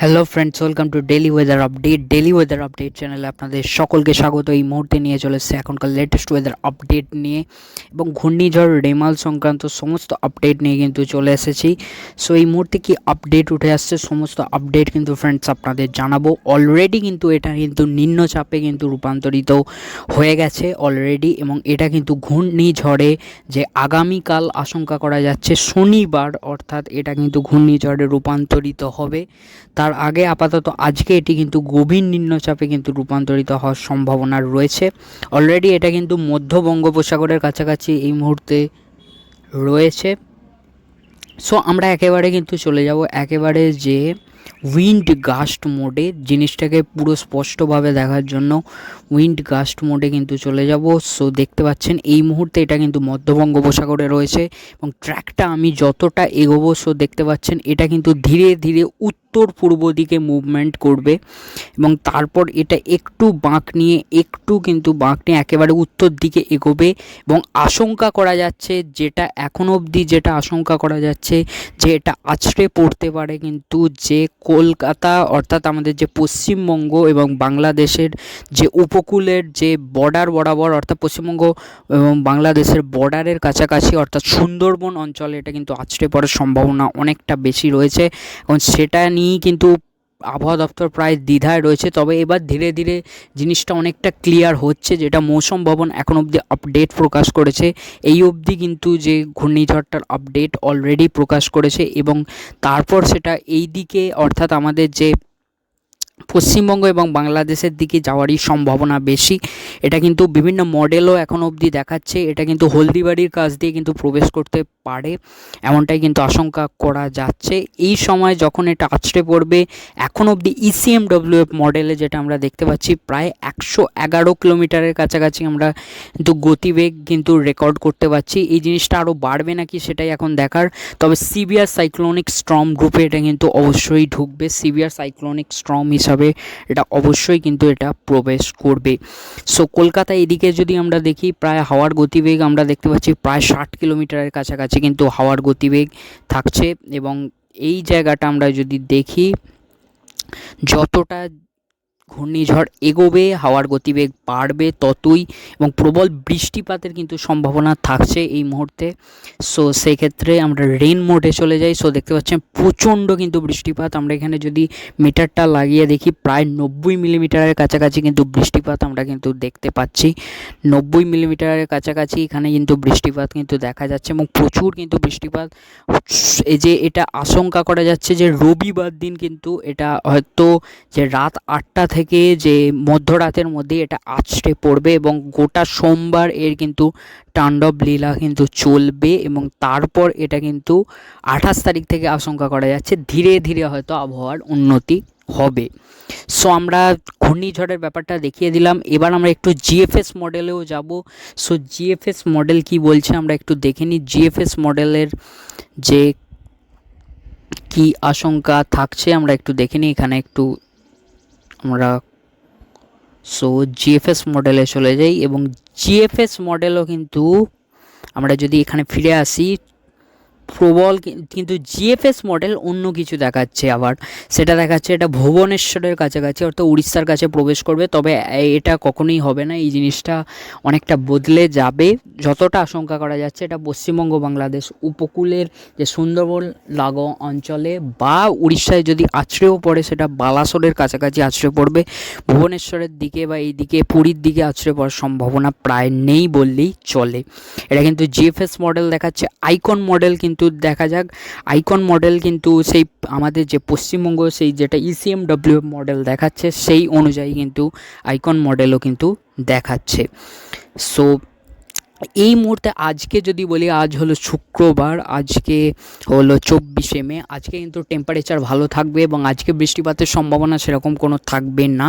Hello friends welcome to daily weather update daily weather update চ্যানেলে আপনাদের সকলকে স্বাগত। এই মুহূর্তে নিয়ে চলে এসেছে এখনকার লেটেস্ট ওয়েদার আপডেট নিয়ে এবং ঘূর্ণিঝড়, রেমাল সংক্রান্ত সমস্ত আপডেট নিয়ে কিন্তু চলে এসেছি। সো এই মুহূর্তে কি আপডেট উঠে আসছে সমস্ত আপডেট কিন্তু ফ্রেন্ডস আপনাদের জানাব। অলরেডি কিন্তু এটা কিন্তু নিম্নচাপে কিন্তু রূপান্তরিত হয়ে গেছে অলরেডি এবং এটা কিন্তু ঘূর্ণিঝড়ে যে আগামীকাল আশঙ্কা করা যাচ্ছে শনিবার অর্থাৎ এটা কিন্তু ঘূর্ণিঝড়ে রূপান্তরিত হবে। তার আগে আপাতত আজকে এটি কিন্তু গভীর নিম্নচাপে কিন্তু রূপান্তরিত হওয়ার সম্ভাবনা রয়েছে। অলরেডি এটা কিন্তু মধ্য বঙ্গোপসাগরের কাছাকাছি এই মুহূর্তে রয়েছে। সো আমরা একেবারে কিন্তু চলে যাব একেবারে যে উইন্ড গাস্ট মোডে, জিনিসটাকে পুরো স্পষ্টভাবে দেখার জন্য উইন্ড গাস্ট মোডে কিন্তু চলে যাব। সো দেখতে পাচ্ছেন, এই মুহূর্তে এটা কিন্তু মধ্য বঙ্গোপসাগরে রয়েছে এবং ট্র্যাকটা আমি যতটা এগোবো সো দেখতে পাচ্ছেন, এটা কিন্তু ধীরে ধীরে উত্তর পূর্ব দিকে মুভমেন্ট করবে এবং তারপর এটা একটু বাঁক নিয়ে, একটু কিন্তু বাঁক নিয়ে একেবারে উত্তর দিকে এগোবে এবং আশঙ্কা করা যাচ্ছে যেটা এখন অবধি যেটা আশঙ্কা করা যাচ্ছে যে এটা আছড়ে পড়তে পারে কিন্তু যে কলকাতা, অর্থাৎ আমাদের যে পশ্চিমবঙ্গ এবং বাংলাদেশের যে উপকূলের যে বর্ডার বরাবর, অর্থাৎ পশ্চিমবঙ্গ এবং বাংলাদেশের বর্ডারের কাছাকাছি, অর্থাৎ সুন্দরবন অঞ্চলে এটা কিন্তু আছড়ে পড়ার সম্ভাবনা অনেকটা বেশি রয়েছে। এবং সেটা নিয়েই কিন্তু আবহাওয়া দপ্তর প্রায় দ্বিধায় রয়েছে, তবে এবার ধীরে ধীরে জিনিসটা অনেকটা ক্লিয়ার হচ্ছে যেটা মৌসুম ভবন এখন অবধি আপডেট প্রকাশ করেছে। এই অবধি কিন্তু যে ঘূর্ণিঝড়টার আপডেট অলরেডি প্রকাশ করেছে এবং তারপর সেটা এই দিকে অর্থাৎ আমাদের যে পশ্চিমবঙ্গ এবং বাংলাদেশের দিকে যাওয়ারই সম্ভাবনা বেশি। এটা কিন্তু বিভিন্ন মডেলও এখন অবধি দেখাচ্ছে। এটা কিন্তু হলদিবাড়ির কাছ দিয়ে কিন্তু প্রবেশ করতে পারে। এমনটাই কিন্তু আশঙ্কা করা যাচ্ছে। এই সময় যখন এটা আছড়ে পড়বে, এখন অবধি ইসিএমডব্লিউএফ মডেলে যেটা আমরা দেখতে পাচ্ছি, প্রায় একশো এগারো কিলোমিটারের কাছাকাছি আমরা কিন্তু গতিবেগ কিন্তু রেকর্ড করতে পারছি এই জিনিসটা আরও বাড়বে নাকি সেটাই এখন দেখার। তবে সিভিয়ার সাইক্লোনিক স্ট্রম গ্রুপে এটা কিন্তু অবশ্যই ঢুকবে। সিভিয়ার সাইক্লোনিক স্ট্রম হিসাবে এটা অবশ্যই কিন্তু এটা প্রবেশ করবে। সো কলকাতা এদিকে যদি আমরা দেখি, প্রায় হাওয়ার গতিবেগ আমরা দেখতে পাচ্ছি প্রায় ষাট কিলোমিটারের কাছাকাছি কিন্তু হাওয়ার গতিবেগ থাকছে এবং এই জায়গাটা আমরা যদি দেখি, যতটা ঘূর্ণিঝড় এগোবে, হাওয়ার গতিবেগ বাড়বে ততই এবং প্রবল বৃষ্টিপাতের কিন্তু সম্ভাবনা থাকছে এই মুহূর্তে। সো সেক্ষেত্রে আমরা রেন মোডে চলে যাই। সো দেখতে পাচ্ছেন প্রচণ্ড কিন্তু বৃষ্টিপাত। আমরা এখানে যদি মিটারটা লাগিয়ে দেখি, প্রায় নব্বই মিলিমিটারের কাছাকাছি কিন্তু বৃষ্টিপাত আমরা কিন্তু দেখতে পাচ্ছি। নব্বই মিলিমিটারের কাছাকাছি এখানে কিন্তু বৃষ্টিপাত কিন্তু দেখা যাচ্ছে এবং প্রচুর কিন্তু বৃষ্টিপাত। এই যে এটা আশঙ্কা করা যাচ্ছে যে রবিবার দিন কিন্তু এটা হয়তো যে রাত আটটা থেকে থেকে যে মধ্যরাতের মধ্যে এটা আছড়ে পড়বে এবং গোটা সোমবার এর কিন্তু তাণ্ডব লীলা কিন্তু চলবে এবং তারপর এটা কিন্তু আঠাশ তারিখ থেকে আশঙ্কা করা যাচ্ছে ধীরে ধীরে হয়তো আবহাওয়ার উন্নতি হবে। সো আমরা ঘূর্ণিঝড়ের ব্যাপারটা দেখিয়ে দিলাম। এবার আমরা একটু জিএফএস মডেলেও যাব। সো জিএফএস মডেল কি বলছে আমরা একটু দেখে নিই। জিএফএস মডেলের যে কি আশঙ্কা থাকছে আমরা একটু দেখে নিই। এখানে একটু আমরা সো জিএফএস মডেলে চলে যাই এবং জিএফএস মডেলও কিন্তু আমরা যদি এখানে ফিরে আসি প্রবল কিন্তু জিএফএস মডেল অন্য কিছু দেখাচ্ছে আবার। সেটা দেখাচ্ছে এটা ভুবনেশ্বরের কাছাকাছি, অর্থাৎ উড়িষ্যার কাছে প্রবেশ করবে, তবে এটা কখনোই হবে না। এই জিনিসটা অনেকটা বদলে যাবে। যতটা আশঙ্কা করা যাচ্ছে এটা পশ্চিমবঙ্গ, বাংলাদেশ উপকূলের যে সুন্দরবন লাগো অঞ্চলে বা উড়িষ্যায় যদি আছড়েও পড়ে, সেটা বালাসোরের কাছাকাছি আছড়ে পড়বে। ভুবনেশ্বরের দিকে বা এই দিকে, পুরীর দিকে আছড়ে পড়ার সম্ভাবনা প্রায় নেই বললেই চলে। এটা কিন্তু জিএফএস মডেল দেখাচ্ছে। আইকন মডেল কিন্তু কিন্তু দেখা যাক আইকন মডেল কিন্তু সেই আমাদের যে পশ্চিমবঙ্গ সেই যেটা ইসিএমডব্লিউ e মডেল দেখাচ্ছে, সেই অনুযায়ী কিন্তু আইকন মডেলও কিন্তু দেখাচ্ছে। সো এই মুহূর্তে আজকে যদি বলি, আজ হলো শুক্রবার, আজকে হলো চব্বিশে মে, আজকে কিন্তু টেম্পারেচার ভালো থাকবে এবং আজকে বৃষ্টিপাতের সম্ভাবনা সেরকম কোনো থাকবে না।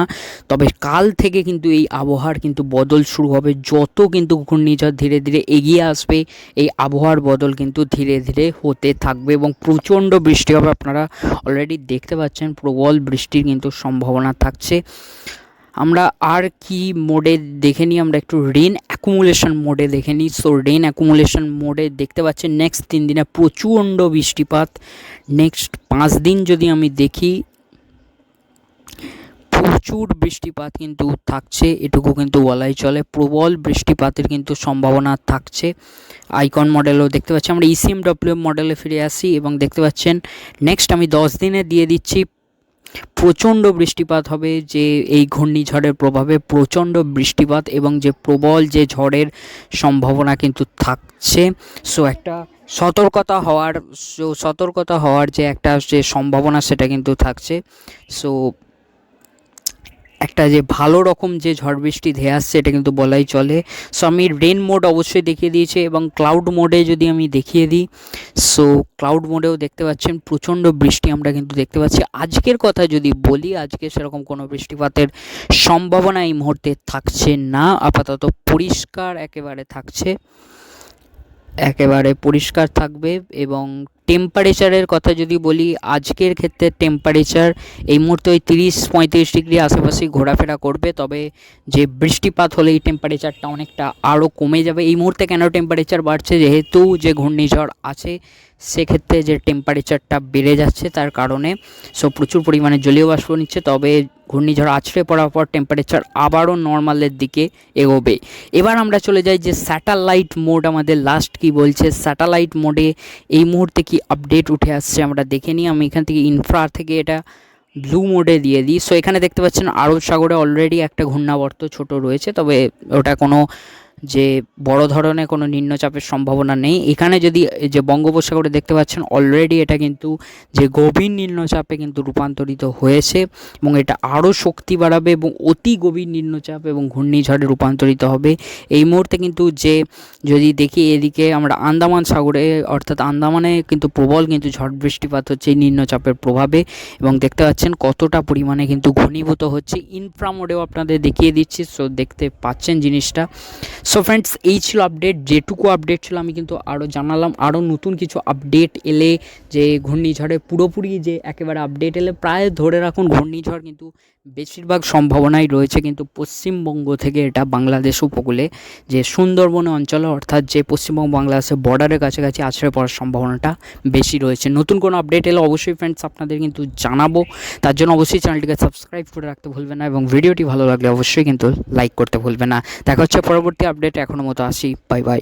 তবে কাল থেকে কিন্তু এই আবহাওয়ার কিন্তু বদল শুরু হবে, যত কিন্তু ঘূর্ণিঝড় ধীরে ধীরে এগিয়ে আসবে, এই আবহাওয়ার বদল কিন্তু ধীরে ধীরে হতে থাকবে এবং প্রচণ্ড বৃষ্টি হবে। আপনারা অলরেডি দেখতে পাচ্ছেন, প্রবল বৃষ্টির কিন্তু সম্ভাবনা থাকছে। আমরা আর কি মোডে দেখে নিই, আমরা একটু রেন অ্যাকুমুলেশন মোডে দেখে নিই। সো রেন অ্যাকুমুলেশন মোডে দেখতে পাচ্ছেন নেক্সট তিন দিনে প্রচণ্ড বৃষ্টিপাত। নেক্সট পাঁচ দিন যদি আমি দেখি, প্রচুর বৃষ্টিপাত কিন্তু থাকছে, এটুকু কিন্তু বলাই চলে। প্রবল বৃষ্টিপাতের কিন্তু সম্ভাবনা থাকছে। আইকন মডেলও দেখতে পাচ্ছি আমরা ইসিএম ডব্লিউ মডেলে ফিরে আসি এবং দেখতে পাচ্ছেন নেক্সট আমি দশ দিনে দিয়ে দিচ্ছি প্রচণ্ড বৃষ্টিপাত হবে, যে এই ঘূর্ণিঝড়ের প্রভাবে প্রচণ্ড বৃষ্টিপাত এবং যে প্রবল যে ঝড়ের সম্ভাবনা কিন্তু থাকছে। সো একটা সতর্কতা হওয়ার সতর্কতা হওয়ার যে একটা যে সম্ভাবনা সেটা কিন্তু থাকছে। সো একটা যে ভালো রকম যে ঝড় বৃষ্টি ধেয়ে আসছে, এটা কিন্তু বলাই চলে। সো আমি রেন মোড অবশ্যই দেখিয়ে দিয়েছি এবং ক্লাউড মোডে যদি আমি দেখিয়ে দিই সো ক্লাউড মোডেও দেখতে পাচ্ছেন প্রচণ্ড বৃষ্টি আমরা কিন্তু দেখতে পাচ্ছি। আজকের কথা যদি বলি, আজকে সেরকম কোনো বৃষ্টিপাতের সম্ভাবনা এই মুহূর্তে থাকছে না। আপাতত পরিষ্কার একেবারে থাকছে। একেবারে পরিষ্কার থাকবে এবং টেম্পারেচারের কথা যদি বলি, আজকের ক্ষেত্রে টেম্পারেচার এই মুহূর্তে ওই তিরিশ পঁয়ত্রিশ ডিগ্রি আশেপাশেই ঘোরাফেরা করবে। তবে যে বৃষ্টিপাত হলে এই টেম্পারেচারটা অনেকটা আরও কমে যাবে। এই মুহূর্তে কেন টেম্পারেচার বাড়ছে? যেহেতু যে ঘূর্ণিঝড় আছে, সেক্ষেত্রে যে টেম্পারেচারটা বেড়ে যাচ্ছে তার কারণে। সো প্রচুর পরিমাণে জলীয় বাষ্প নিচ্ছে। তবে ঘূর্ণিঝড় আছড়ে পড়ার পর টেম্পারেচার আবারও নর্মালের দিকে এগোবে। এবার আমরা চলে যাই যে স্যাটেলাইট মোড আমাদের লাস্ট কি বলছে? স্যাটেলাইট মোডে এই মুহূর্তে কি আপডেট উঠে আসছে আমরা দেখে নিই। আমি এখান থেকে ইনফ্রা থেকে এটা ব্লু মোডে দিয়ে দিই। সো এখানে দেখতে পাচ্ছেন আরব সাগরে অলরেডি একটা ঘূর্ণাবর্ত ছোট রয়েছে, তবে ওটা কোনো যে বড় ধরনের কোনো নিম্নচাপের সম্ভাবনা নেই। এখানে যদি যে বঙ্গোপসাগরে দেখতে পাচ্ছেন অলরেডি এটা কিন্তু যে গভীর নিম্নচাপে কিন্তু রূপান্তরিত হয়েছে এবং এটা আরও শক্তি বাড়াবে এবং অতি গভীর নিম্নচাপ এবং ঘূর্ণিঝড়ে রূপান্তরিত হবে। এই মুহূর্তে কিন্তু যে যদি দেখি এদিকে আমরা আন্দামান সাগরে, অর্থাৎ আন্দামানে কিন্তু প্রবল কিন্তু ঝড় বৃষ্টিপাত হচ্ছে এই নিম্নচাপের প্রভাবে এবং দেখতে পাচ্ছেন কতটা পরিমাণে কিন্তু ঘনীভূত হচ্ছে। ইনফ্রামোডেও আপনাদের দেখিয়ে দিচ্ছি সো দেখতে পাচ্ছেন জিনিসটা। সো ফ্রেন্ডস এই ছিল আপডেট যেটুকু আপডেট ছিল আমি কিন্তু আরও জানালাম আরও নতুন কিছু আপডেট এলে যে ঘূর্ণিঝড়ে পুরোপুরি যে একেবারে আপডেট এলে প্রায় ধরে রাখুন ঘূর্ণিঝড় কিন্তু বেশিরভাগ সম্ভাবনাই রয়েছে কিন্তু পশ্চিমবঙ্গ থেকে এটা বাংলাদেশ উপকূলে যে সুন্দরবন অঞ্চলে অর্থাৎ যে পশ্চিমবঙ্গ বাংলাদেশের বর্ডারের কাছাকাছি আছড়ে পড়ার সম্ভাবনাটা বেশি রয়েছে। নতুন কোনো আপডেট এলে অবশ্যই ফ্রেন্ডস আপনাদের কিন্তু জানাব। তার জন্য অবশ্যই চ্যানেলটিকে সাবস্ক্রাইব করে রাখতে ভুলবেন না এবং ভিডিওটি ভালো লাগলে অবশ্যই কিন্তু লাইক করতে ভুলবেন না। দেখা হচ্ছে পরবর্তী আপডেট এখনও মতো আসি বাই বাই